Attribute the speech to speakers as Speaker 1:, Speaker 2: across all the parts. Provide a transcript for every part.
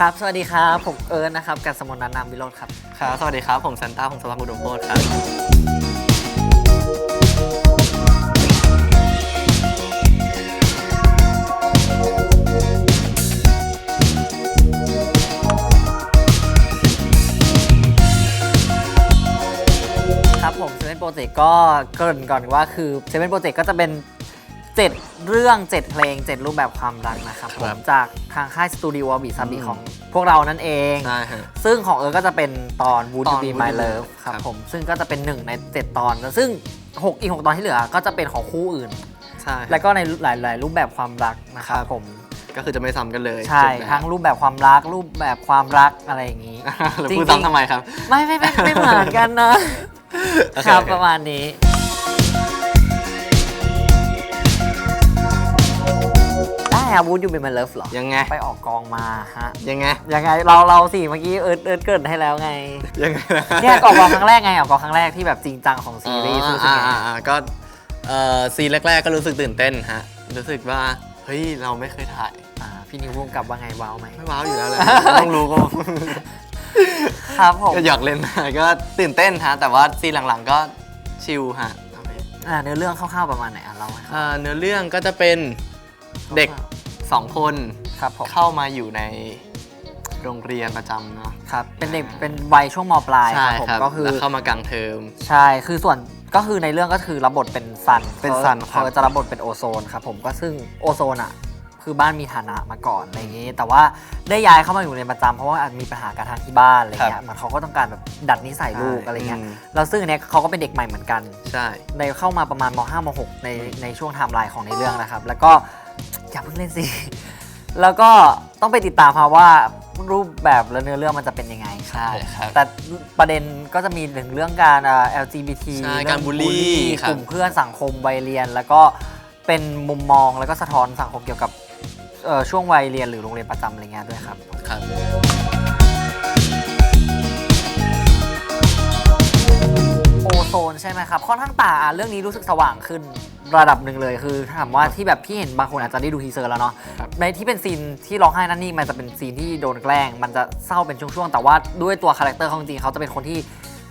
Speaker 1: ครับ สวัสดีครับ ผมเอิร์นนะครับกัสมนันท์นามวิโรธครับ
Speaker 2: ครับ สวัสดีครับ ผมซันต้าผมสวัสดิ์อุดมโพธครับ
Speaker 1: ครับผมเซเว่นโปรเจกต์ก็เกริ่นก่อนว่าคือเซเว่นโปรเจกต์ก็จะเป็น 7 เรื่อง 7 เพลง 7 รูปแบบความรักนะครับผ
Speaker 2: ครั
Speaker 1: ม
Speaker 2: บ
Speaker 1: จากทางค่ายสตูดิโอบิซาบิ
Speaker 2: อืม
Speaker 1: ของพวกเรานั่นเอง
Speaker 2: ใช่ฮะ
Speaker 1: ซึ่งของเอิร์นก็จะเป็นตอน Would
Speaker 2: ต
Speaker 1: You
Speaker 2: อน
Speaker 1: Be
Speaker 2: Would
Speaker 1: My
Speaker 2: You Be
Speaker 1: Love ครับ
Speaker 2: ครับ
Speaker 1: ผมซึ่งก็จะเป็นหนึ่งใน 7 ตอน ซึ่ง 6 อีก 6 ตอนที่เหลือก็จะเป็นของคู่อื่น
Speaker 2: ใช่
Speaker 1: แล้วก็ในหลาย ๆ รูปแบบความรักนะครับ
Speaker 2: ครับ
Speaker 1: ผม
Speaker 2: ก็คือจะไม่ซ้ำกันเลย
Speaker 1: ใช่
Speaker 2: จบแล้ว
Speaker 1: ทั้งรูปแบบความรัก รูปแบบความรักอะไรอย่างนี้
Speaker 2: แล้ว
Speaker 1: จริงๆ
Speaker 2: พูดซ้ำทำไมครับ
Speaker 1: ไม่ไม่ไม่ไม่เหมือนกันนะ
Speaker 2: โอเค
Speaker 1: ครับ
Speaker 2: โอเค
Speaker 1: ประมาณนี้ อะวูดยูเป็นมาเลิฟหรอ
Speaker 2: ยังไง
Speaker 1: ไปออกกองมาฮะ
Speaker 2: ยังไง
Speaker 1: ยังไงเราเราสิเมื่อกี้เอิร์ดเอิร์ดเกริดให้แล้วไง
Speaker 2: ยังไงนะ
Speaker 1: เนี่ยออกกองครั้งแรกไงออกกองครั้งแรกที่แบบจริงจังของซีรีส์รู้สึก
Speaker 2: อ่า
Speaker 1: ไง
Speaker 2: อ่าอ่าก็เอ่อซีนแรก ๆ ก็รู้สึกตื่นเต้นฮะ รู้สึกว่าเฮ้ยเราไม่เคยถ่าย
Speaker 1: อ่าพี่นิวพุ่งกับว่าไงว้าวไหม
Speaker 2: ไม่ว้าวอยู่แล้วเลยต้องรู้ก็
Speaker 1: ครับผม
Speaker 2: ก็อยากเล่นนะก็ตื่นเต้นฮะแต่ว่าซีนหลังๆก็ชิลฮะ
Speaker 1: อ่าเนื้อเรื่องคร่าวๆประมาณไหนอะเราให้ฟัง
Speaker 2: อ่าเนื้อเรื่องก็จะเป็นเด็ก สองคน
Speaker 1: ครับผม
Speaker 2: เข้ามาอยู่ในโรงเรียนประจำเนาะ
Speaker 1: ครับเป็นเด็กเป็นวัยช่วงมปลาย
Speaker 2: ใช่
Speaker 1: ครับผม
Speaker 2: ครับ
Speaker 1: ก็คือ
Speaker 2: แล้วเข้ามากลางเทอม
Speaker 1: ใช่คือส่วนก็คือในเรื่องก็คือรับบทเป็นซัน
Speaker 2: เป็นซันครับ
Speaker 1: เขาจะรับบทเป็นโอโซนครับผมก็ซึ่งโอโซนอะคือบ้านมีฐานะมาก่อนอะไรอย่างนี้ แต่ว่าได้ย้ายเข้ามาอยู่ในประจำเพราะว่าอาจมีปัญหากับทางที่บ้านอะไรเงี้ยเหมือนเขาก็ต้องการแบบดัดนิสัยลูกอะไรเงี้ย
Speaker 2: ม
Speaker 1: แล้วซึ่งอันเนี้ยเขาก็เป็นเด็กใหม่เหมือนกัน
Speaker 2: ใช่
Speaker 1: ในเข้ามาประมาณม 5 ม 6 ในในช่วงไทม์ไลน์ของในเรื่องนะครับ แล้วก็ อย่าเพิ่งเล่นสิ แล้วก็ต้องไปติดตามค่ะว่ารูปแบบและเนื้อเรื่องมันจะเป็นยังไง
Speaker 2: ใช่ครับ
Speaker 1: แต่ประเด็นก็จะมีถึงเรื่องการเอ่อ LGBT
Speaker 2: ใช่
Speaker 1: เอง
Speaker 2: การบูลลี่ครับ
Speaker 1: กลุ่มเพื่อนสังคมวัยเรียน แล้วก็เป็นมุมมองแล้วก็สะท้อนสังคมเกี่ยวกับเอ่อช่วงวัยเรียนหรือโรงเรียนประจำอะไรเงี้ยด้วยครับ
Speaker 2: ครับ
Speaker 1: โอโซนใช่ไหมครับ ค่อนข้างต่างอะเรื่องนี้รู้สึกสว่างขึ้น ระดับหนึ่งเลยคือถามว่าที่แบบพี่เห็นบางคนอาจจะได้ดูทีเซอร์แล้วเนาะ
Speaker 2: ครับ
Speaker 1: ในที่เป็นซีนที่ร้องไห้นั่นนี่มันจะเป็นซีนที่โดนแกล้ง มันจะเศร้าเป็นช่วงๆแต่ว่าด้วยตัวคาแรคเตอร์เขาจริงๆเขาจะเป็นคนที่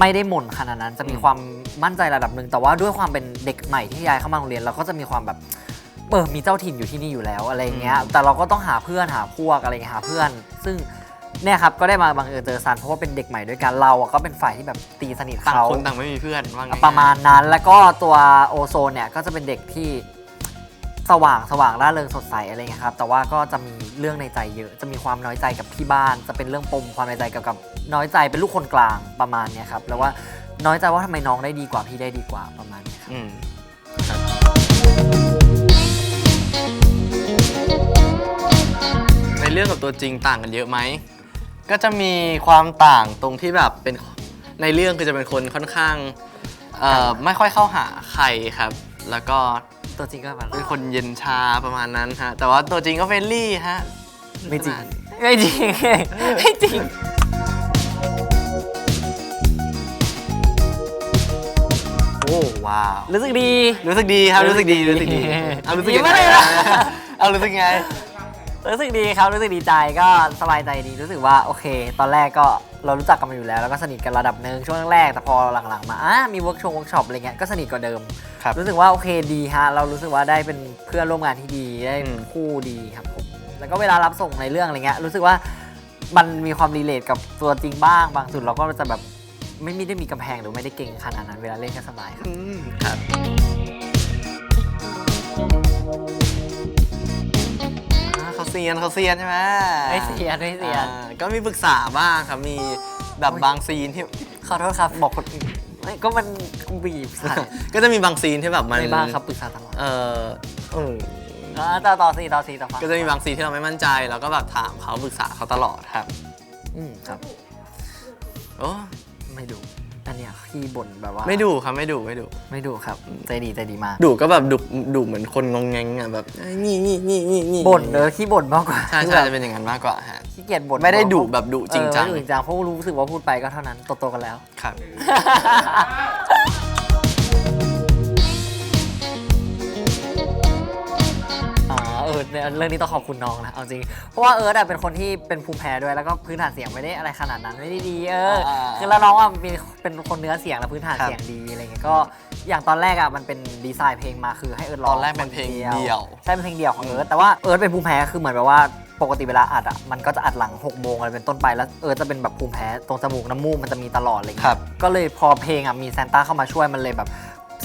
Speaker 1: ไม่ได้หม่นขนาดนั้น จะมีความมั่นใจระดับหนึ่งแต่ว่าด้วยความเป็นเด็กใหม่ที่ย้ายเข้ามาโรงเรียนเราก็จะมีความแบบเออมีเจ้าถิ่นอยู่ที่นี่อยู่แล้วอะไรอย่างเงี้ยแต่เราก็ต้องหาเพื่อนหาพวกอะไรอย่างเงี้ยหาเพื่อน ซึ่ง เนี่ยครับก็ได้มาบังเอิญเจอซันเพราะว่าเป็นเด็กใหม่ด้วยกันเราอะก็เป็นฝ่ายที่แบบตีสนิท
Speaker 2: ต่าง
Speaker 1: เขา
Speaker 2: คนต่างไม่มีเพื่อนว่าไง
Speaker 1: ประมาณนั้น แล้วก็ตัวโอโซนเนี่ยก็จะเป็นเด็กที่สว่างสว่างร่าเริงสดใสอะไรเงี้ยครับแต่ว่าก็จะมีเรื่องในใจเยอะจะมีความน้อยใจกับที่บ้าน จะเป็นเรื่องปมความในใจเกี่ยวกับน้อยใจเป็นลูกคนกลางประมาณเนี้ยครับแล้วว่าน้อยใจว่าทำไมน้องได้ดีกว่าพี่ได้ดีกว่าประมาณเนี้ยครับ
Speaker 2: อืมในเรื่องกับตัวจริงต่างกันเยอะไหม ก็จะมีความต่างตรงที่แบบเป็นในเรื่องคือจะเป็นคนค่อนข้างเอ่อไม่ค่อยเข้าหาใครครับ แล้วก็
Speaker 1: ตัวจริงก็แบบ
Speaker 2: เป็นคนเย็นชาประมาณนั้นฮะแต่ว่าตัวจริงก็เฟรนลี่ฮะ
Speaker 1: ไม่จริงไม่จริงไม่จริง
Speaker 2: โอ้ว้าว
Speaker 1: รู้สึกดี
Speaker 2: รู้สึกดีครับรู้สึกดีรู้สึกดีเอารู้สึกยัง
Speaker 1: ยิ้ม
Speaker 2: ไง
Speaker 1: อะไรล่ะ
Speaker 2: เอารู้สึกไง
Speaker 1: รู้สึกดีครับรู้สึกดีใจก็สบายใจดีรู้สึกว่าโอเค ตอนแรกก็เรารู้จักกันมาอยู่แล้วแล้วก็สนิทกันระดับหนึ่งช่วงแรกแต่พอหลังๆมาอะมีเวิร์กชงเวิร์กช็อปอะไรเงี้ยก็สนิทกว่าเดิม
Speaker 2: ครับ
Speaker 1: รู้สึกว่าโอเคดีฮะเรารู้สึกว่าได้เป็นเพื่อนร่วมงานที่ดีได้
Speaker 2: อืม
Speaker 1: คู่ดีครับผมแล้วก็เวลารับส่งในเรื่องอะไรเงี้ยรู้สึกว่ามันมีความรีเลทกับตัวจริงบ้าง บางจุดเราก็จะแบบไม่มีได้มีกำแพงหรือไม่ได้เก่งขนาดนั้นเวลาเล่นก็สบายครับ
Speaker 2: อืมครับอ่า เขาเซียนเขาเซียนใช่ไหม
Speaker 1: ไม่เสียไม่เสีย
Speaker 2: อ่าก็มีปรึกษาบ้างครับ มีแบบบางซีนที่
Speaker 1: ขอโทษครับบอกคนอื่นไม่ก็มันบีบใส่
Speaker 2: ก็จะมีบางซีนที่แบบมัน
Speaker 1: ไม่บ้างครับปรึกษาตลอด
Speaker 2: เออเออ
Speaker 1: อ่าต่อต่อสีต่อสีต่อฟัง
Speaker 2: ก็จะมีบางซีนที่เราไม่มั่นใจ เราก็แบบถามเขาปรึกษาเขาตลอดครับ
Speaker 1: อืมครับ
Speaker 2: โอ้
Speaker 1: ไม่ดูอัน เนี้ยขี้บ่นแบบว่า
Speaker 2: ไม่ดูครับไม่ดูไม่ดู
Speaker 1: ไม่ดูครับ ใจดีใจดีมาก
Speaker 2: ดุก็แบบดุดุเหมือนคนงงแงงอะแบบเอ้ยนี่นี่นี่นี่นี่
Speaker 1: บ่นเออขี้บ่นมากกว่า
Speaker 2: ใช่
Speaker 1: คือ
Speaker 2: ใช่
Speaker 1: แบบ
Speaker 2: จะเป็นอย่างนั้นมากกว่าฮะ
Speaker 1: ขี้เกียจบ่น
Speaker 2: ไม่ได้ดุแบบดุจริงจัง
Speaker 1: เออไม่ได้ดุจริงจังเพราะรู้สึกว่าพูดไปก็เท่านั้นโตๆกันแล้ว
Speaker 2: ครับ
Speaker 1: อ๋อเอออเนี่ยเรื่องนี้ต้องขอบคุณน้องนะ เอาจริง เพราะว่าเอิร์ธอะเป็นคนที่เป็นภูมิแพ้ด้วย แล้วก็พื้นฐานเสียงไม่ได้อะไรขนาดนั้นไม่ได้ดี เอออาคือแล้วน้องอะมี เป็นคนเนื้อเสียงและพื้นฐาน
Speaker 2: ครับ
Speaker 1: เสียงดีอะไรเงี้ยก็อย่างตอนแรกอะมันเป็นดีไซน์เพลงมาคือให้เอิร์ธร้อง
Speaker 2: ตอนแรกเป็นเพลงเดี่ยว
Speaker 1: ใช่เป็นเพลงเดี่ยวของเอิร์ธแต่ว่าเอิร์ธเป็นภูมิแพ้คือเหมือนแบบว่าปกติเวลาอัดอะมันก็จะอัดหลัง6กโมงอะไรเป็นต้นไปแล้วเอิร์ธจะเป็นแบบภูมิแพ้ตรงจมูกน้ำมูกมันจะมีตลอดอะไร
Speaker 2: ครั
Speaker 1: เงี้
Speaker 2: บ
Speaker 1: ยก็เลยพอเพลงอะมีซานต้าเข้ามาช่วยมันเลยแบบ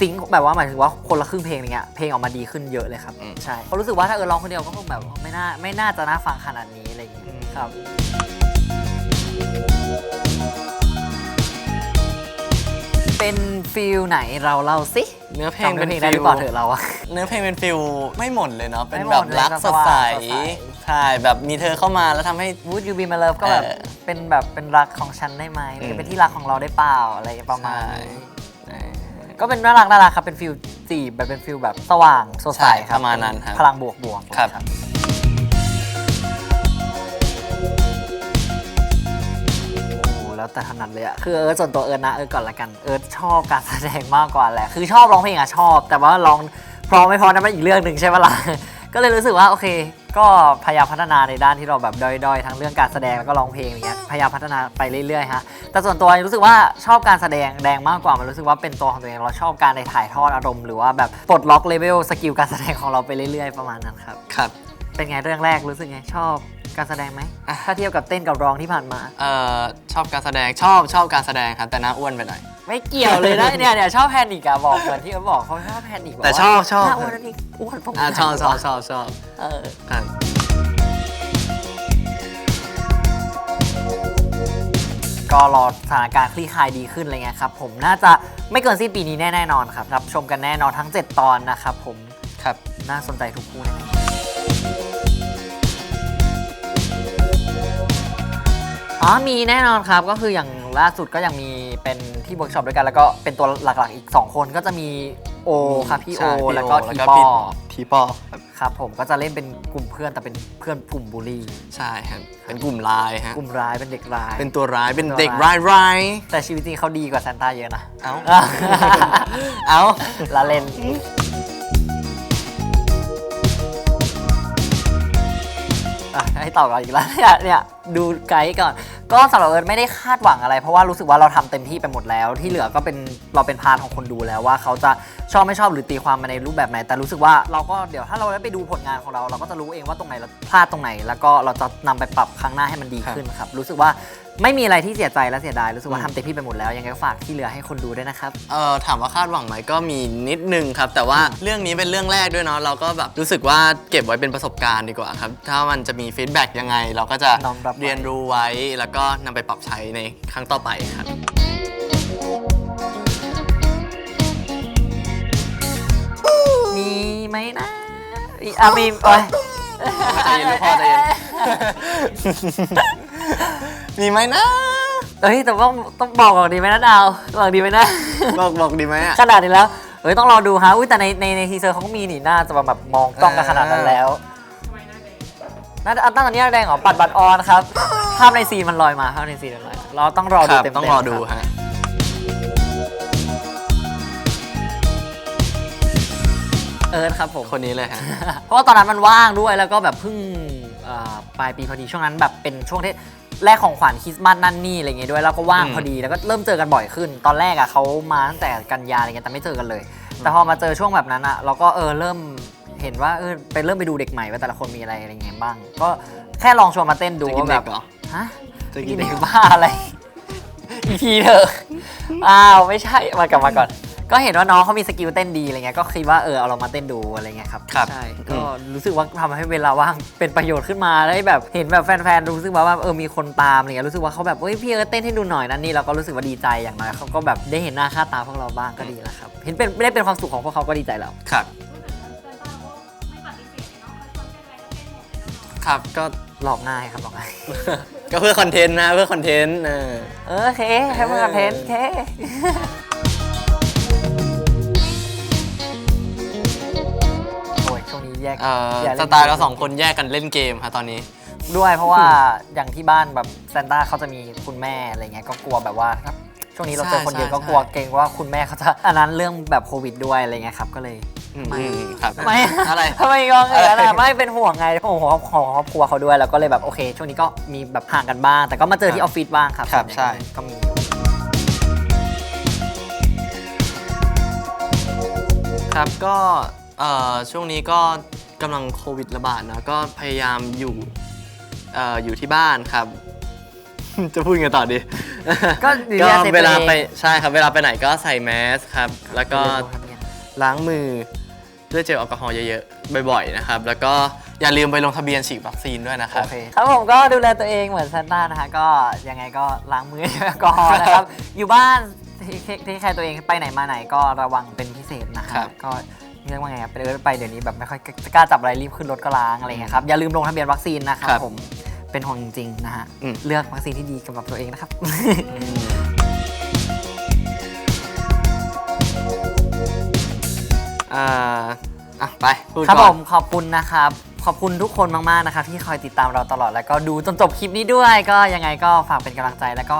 Speaker 1: ซิงค์แบบว่าหมายถึงว่าคนละครึ่งเพลงอะไรเงี้ยเพลงออกมาดีขึ้นเยอะเลยครับ
Speaker 2: อืม
Speaker 1: ใช่เพราะรู้สึกว่าถ้าเอิร์ธร้องคนเดียวก็คงแบบไม่น่าไม่น่าจะน่าฟังขนาดนี้อะไรอย่างเงี้ย
Speaker 2: อืม
Speaker 1: ครับ เป็นฟิลไหนเราเล่าสิ
Speaker 2: เนื้อเพลง
Speaker 1: จำ
Speaker 2: เป็น
Speaker 1: เพลงได้ห
Speaker 2: ฟิ
Speaker 1: รือ
Speaker 2: ล
Speaker 1: เปล่าเถอะเราอะ
Speaker 2: เนื้อเพลงเป็นฟิลไม่หม่นเลยเนาะเป็น
Speaker 1: ไม่ห
Speaker 2: แบ
Speaker 1: ม่
Speaker 2: บ
Speaker 1: นเลย
Speaker 2: รัก
Speaker 1: ก็
Speaker 2: ส
Speaker 1: ส
Speaker 2: ด
Speaker 1: ว่าง
Speaker 2: ใส
Speaker 1: สดใส
Speaker 2: ใช่แบบมีเธอเข้ามาแล้วทำให้
Speaker 1: Would you be my love ก็แบบ
Speaker 2: เออ
Speaker 1: เป็นแบบเป็นรักของฉันได้ไหม
Speaker 2: อืม
Speaker 1: เป็นที่รักของเราได้เปล่าอะไรประมาณ
Speaker 2: ใช่
Speaker 1: นี้ก็เป็นน่ารักน่ารักครับเป็นฟิลจีบแบบเป็นฟิลแบบสว่างสดใส
Speaker 2: ใช่
Speaker 1: ครับ
Speaker 2: ประมาณนั้นครับ
Speaker 1: พลังบวกบวก
Speaker 2: ครับ
Speaker 1: แล้วแต่ถนัดเลยอะคือเอิร์ธส่วนตัวเอิร์ธนะเอิร์ธก่อนละกันเอิร์ธชอบการแสดงมากกว่าแหละ คือชอบร้องเพลงอะชอบ แต่ว่าร้องเพราะไม่เพราะนั้นมันอีกเรื่องหนึ่งใช่ปะล่ะ ก็เลยรู้สึกว่าโอเค ก็พยายามพัฒนาในด้านที่เราแบบด้อยๆทั้งเรื่องการแสดงแล้วก็ร้องเพลงอย่างเงี้ยพยายามพัฒนาไปเรื่อยๆฮะแต่ส่วนตัวรู้สึกว่าชอบการแสดงแดงมากกว่ามันรู้สึกว่าเป็นตัวของตัวเองเราชอบการในถ่ายทอดอารมณ์หรือว่าแบบปลดล็อกเลเวลสกิลการแสดงของเราไปเรื่อยๆประมาณนั้นครับ
Speaker 2: ครับ
Speaker 1: เป็นไงเรื่องแรกรู้สึกไงชอบ การแสดงไหม ถ้าเทียบกับเต้นกับร้องที่ผ่านมา
Speaker 2: เอ่อชอบการแสดงชอบชอบการแสดงครับแต่หน้าอ้วนไปหน่อย
Speaker 1: ไม่เกี่ยวเลยนะ เนี่ยเนี่ยชอบแพนิกอะบอกเหมือนที่เขาบอกเขาชอบแพนิก
Speaker 2: แต่ชอบชอบ
Speaker 1: หน้าอ้วนนี่อ้วนผม
Speaker 2: อ่าชอบชอบชอบชอบ
Speaker 1: เออ
Speaker 2: ครับ
Speaker 1: ก็รอสถานการณ์คลี่คลายดีขึ้นอะไรเงี้ยครับผมน่าจะไม่เกินสิ้นปีนี้แน่ๆนอนครับรับชมกันแน่นอนทั้ง 7 ตอนนะครับผม
Speaker 2: ครับ
Speaker 1: น่าสนใจทุกคู่แน่ อ๋อมีแน่นอนครับก็คืออย่างล่าสุดก็ยังมีเป็นที่เวิร์กช็อปด้วยกันแล้วก็เป็นตัวหลักๆอีก 2 คนก็จะมีโอครับพี่โอ
Speaker 2: ใช่พี่
Speaker 1: แล้วก็
Speaker 2: โอ
Speaker 1: ที
Speaker 2: แล้ว
Speaker 1: ป
Speaker 2: ก็พี่
Speaker 1: อ
Speaker 2: ทีปอครับ
Speaker 1: ครับผมก็จะเล่นเป็นกลุ่มเพื่อนแต่เป็นเพื่อนกลุ่มบูลลี่
Speaker 2: ใช่ครับเป็นกลุ่มลายฮะ
Speaker 1: กลุ่มร้ายเป็นเด็กร้าย
Speaker 2: เป็นตัวร้ายเป็น
Speaker 1: ตัว
Speaker 2: เด็ก
Speaker 1: ร้า
Speaker 2: ร้ายยร้าย
Speaker 1: แต่ชีวิตจริงเขาดีกว่าซานต้าเยอะนะ
Speaker 2: เอ้า เอ้า
Speaker 1: ละเล่น อะให้ต่อก่อนอีกแล้วเนี่ยเนี่ยดูไกด์ก่อน ก็สำหรับเอิร์ธไม่ได้คาดหวังอะไร เพราะว่ารู้สึกว่าเราทำเต็มที่ไปหมดแล้ว ที่เหลือก็เป็นเราเป็นพาร์ทของคนดูแล้วว่าเขาจะชอบไม่ชอบหรือตีความมาในรูปแบบไหน แต่รู้สึกว่าเราก็เดี๋ยวถ้าเราได้ไปดูผลงานของเรา เราก็จะรู้เองว่าตรงไหนเราพลาดตรงไหน แล้วก็เราจะนำไปปรับครั้งหน้าให้มันดีขึ้นครับ รู้สึกว่า ไม่มีอะไรที่เสียใจและเสียดายรู้สึกว่าทำเต็มที่ไปหมดแล้ว ยังไงก็ฝากที่เหลือให้คนดูด้วยนะครับ
Speaker 2: เอ่อถามว่าคาดหวังไหมก็มีนิดนึงครับ แต่ว่าเรื่องนี้เป็นเรื่องแรกด้วยเนาะเราก็แบบรู้สึกว่าเก็บไว้เป็นประสบการณ์ดีกว่าครับ ถ้ามันจะมีฟีดแบ็กยังไง เราก็จะ
Speaker 1: น้อมรับไว้
Speaker 2: เรียนรู้ไว้แล้วก็นำไปปรับใช้ในครั้งต่อไปครับ
Speaker 1: มีไหมนะอีอะมีโอ้ย
Speaker 2: ใจเย็นลูกพ่อใจเย็น มีไหมนะ
Speaker 1: เอ้ยแต่ว่าต้องบอกก่อนดีไหมนะดาวบอกดีไหมนะ
Speaker 2: บอกบอกดีไหมอะ
Speaker 1: ขนาดนี้แล้วเอ้ยต้องรอดูฮะอุ้ยแต่ในในในทีเซอร์เขาก็มีนี่น่าจะแบบมองกล้องกันขนาดนั้นแล้วน่าจะอันตั้งตอนนี้แดงเหรอปัดบัตรออนครับ ภาพในซีนมันลอยมาภาพในซีนมันลอยมาเราต้องรอ
Speaker 2: ค
Speaker 1: ดู
Speaker 2: รับ
Speaker 1: เต็มๆ
Speaker 2: ต้องรอดู
Speaker 1: ครับ
Speaker 2: ฮะ
Speaker 1: เอิร์ธครับผม
Speaker 2: คนนี้เลยฮะ
Speaker 1: เพราะว่าตอนนั้นมันว่างด้วยแล้วก็แบบเพิ่งเอ่อปลายปีพอดีช่วงนั้นแบบเป็นช่วงที่ แรกของขวัญคริสต์มาสนั่นนี่อะไรเงี้ยด้วยแล้วก็ว่าง
Speaker 2: อืม
Speaker 1: พอดีแล้วก็เริ่มเจอกันบ่อยขึ้น ตอนแรกอะเขามาตั้งแต่กันยาอะไรเงี้ยแต่ไม่เจอกันเลย แต่พอมาเจอช่วงแบบนั้นอะเราก็เออเริ่มเห็นว่าเออไปเริ่มไปดูเด็กใหม่ว่าแต่ละคนมีอะไรอะไรเงี้ยบ้าง ก็แค่ลองชวนมาเต้นดู
Speaker 2: จะกิน
Speaker 1: ว่าแบ
Speaker 2: เด็
Speaker 1: บ
Speaker 2: กเหรอ
Speaker 1: ฮะ
Speaker 2: จะกิ
Speaker 1: กิ
Speaker 2: น
Speaker 1: น
Speaker 2: เด็
Speaker 1: เด็
Speaker 2: ก
Speaker 1: กบ้าอะไร อีพีเถอะอ้าวไม่ใช่มากลับมาก่อน ก็เห็นว่าน้องเขามีสกิลเต้นดีอะไรเงี้ยก็คิดว่าเออเอาเรามาเต้นดูอะไรเงี้ยครับ
Speaker 2: ครับ
Speaker 1: ใช่
Speaker 2: อื
Speaker 1: ก็
Speaker 2: ม
Speaker 1: รู้สึกว่าทำให้เวลาว่างเป็นประโยชน์ขึ้นมาได้แบบเห็นแบบแฟนๆรู้สึกว่าว่าเออมีคนตามอะไรเงี้ยรู้สึกว่าเขาแบบเฮ้ยพี่เออเต้นให้ดูหน่อยนั่นนี่เราก็รู้สึกว่าดีใจอย่างน้อยเขาก็แบบได้เห็นหน้าค่าตาพวกเราบ้างก็ดีแล้วครับเห็นเป็นไม่ได้เป็นความสุขของพวกเขาก็ดีใจแล้ว
Speaker 2: ครับครับก็
Speaker 1: หลอกง่ายครับหลอกง่าย
Speaker 2: ก็เพื่อคอนเทนต์นะเพื่อคอนเทนต์เออ
Speaker 1: เออโอเคให้มันคอนเทนต์โอเค ก
Speaker 2: เอ่อ
Speaker 1: อย่าเล่น
Speaker 2: สไตล์เราสองคนแยกกันเล่นเกมครับตอนนี้
Speaker 1: ด้วยเพราะว่าอย่างที่บ้านแบบซานต้าเขาจะมีคุณแม่อะไรเงี้ยก็กลัวแบบว่าถ้าช่วงนี้เราเจอคนเดียว
Speaker 2: ใช่
Speaker 1: ก็กลัว
Speaker 2: ใช่
Speaker 1: เกรงว่าคุณแม่เขาจะอันนั้นเรื่องแบบโควิดด้วยอะไรเงี้ยครับก็เลย
Speaker 2: อืม
Speaker 1: ไม่
Speaker 2: อืมครับ
Speaker 1: ทำไม
Speaker 2: อะไร
Speaker 1: ทำไมงองเอ๋
Speaker 2: อะไร
Speaker 1: ล่ะไม่เป็นห่วงไงห่วงของของครอบครัวเขาด้วยแล้วก็เลยแบบโอเค ช่วงนี้ก็มีแบบห่างกันบ้าง แต่ก็มาเจอที่ออฟฟิศบ้างครับ
Speaker 2: ครับ
Speaker 1: ส่วน
Speaker 2: ใช่
Speaker 1: ญ่ก็มี
Speaker 2: ครับก็เอ่อช่วงนี้ก็ กำลังโควิดระบาดนะก็พยายามอยู่เอ่ออยู่ที่บ้านครับ จะพูดไงต่อดี
Speaker 1: ก็ดู
Speaker 2: ก็
Speaker 1: แลเซฟ
Speaker 2: เวลา
Speaker 1: ตัวเอง
Speaker 2: ไปใช่ครับเวลาไปไหนก็ใส่แมสครับ แล้วก็
Speaker 1: ลงทะเบียน
Speaker 2: ล้างมือด้วยเจลแอลกอฮอล์เยอะๆบ่อยๆนะครับ แล้วก็อย่าลืมไปลงทะเบียนฉีดวัคซีนด้วยนะครับ
Speaker 1: โอเคครับผมก็ดูแลตัวเองเหมือนซานต้านะคะก็ยังไงก็ล้างมือแอลกอฮอล์นะครับ อยู่บ้านที่ที่แคร์ตัวเองไปไหนมาไหนก็ระวังเป็นพิเศษนะค
Speaker 2: ครั
Speaker 1: รับบ ก็ เรียกว่าไงครับไปเออไปเดี๋ยวนี้แบบไม่ค่อยกล้าจับอะไรรีบขึ้นรถก็ล้างอะไรเงี้ยครับอย่าลืมลงทะเบียนวัคซีนนะครับ
Speaker 2: ครับ
Speaker 1: ผมเป็นห่วงจริงๆนะฮะ
Speaker 2: อืม
Speaker 1: เลือกวัคซีนที่ดีสำหรับตัวเองนะครับ
Speaker 2: อ่าอะไปพูด
Speaker 1: ครับ
Speaker 2: ก่
Speaker 1: ผ
Speaker 2: อน
Speaker 1: มขอบคุณนะครับ ขอบคุณทุกคนมากๆนะครับที่คอยติดตามเราตลอด แล้วก็ดูจนจบคลิปนี้ด้วย ก็ยังไงก็ฝากเป็นกำลังใจแล้วก็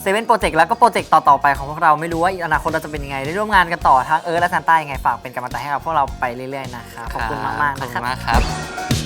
Speaker 1: เซเว่นโปรเจกต์แล้วก็โปรเจกต์ต่อ ๆ ไปของพวกเราไม่รู้ว่าอนาคตเราจะเป็นยังไง ได้ร่วมงานกันต่อทั้งเอิร์ธและซานต้ายังไงฝากเป็นกำลังใจให้กับพวกเราไปเรื่อยๆนะครับขอบคุณมากๆนะ
Speaker 2: ค
Speaker 1: รับ
Speaker 2: ณมากครับ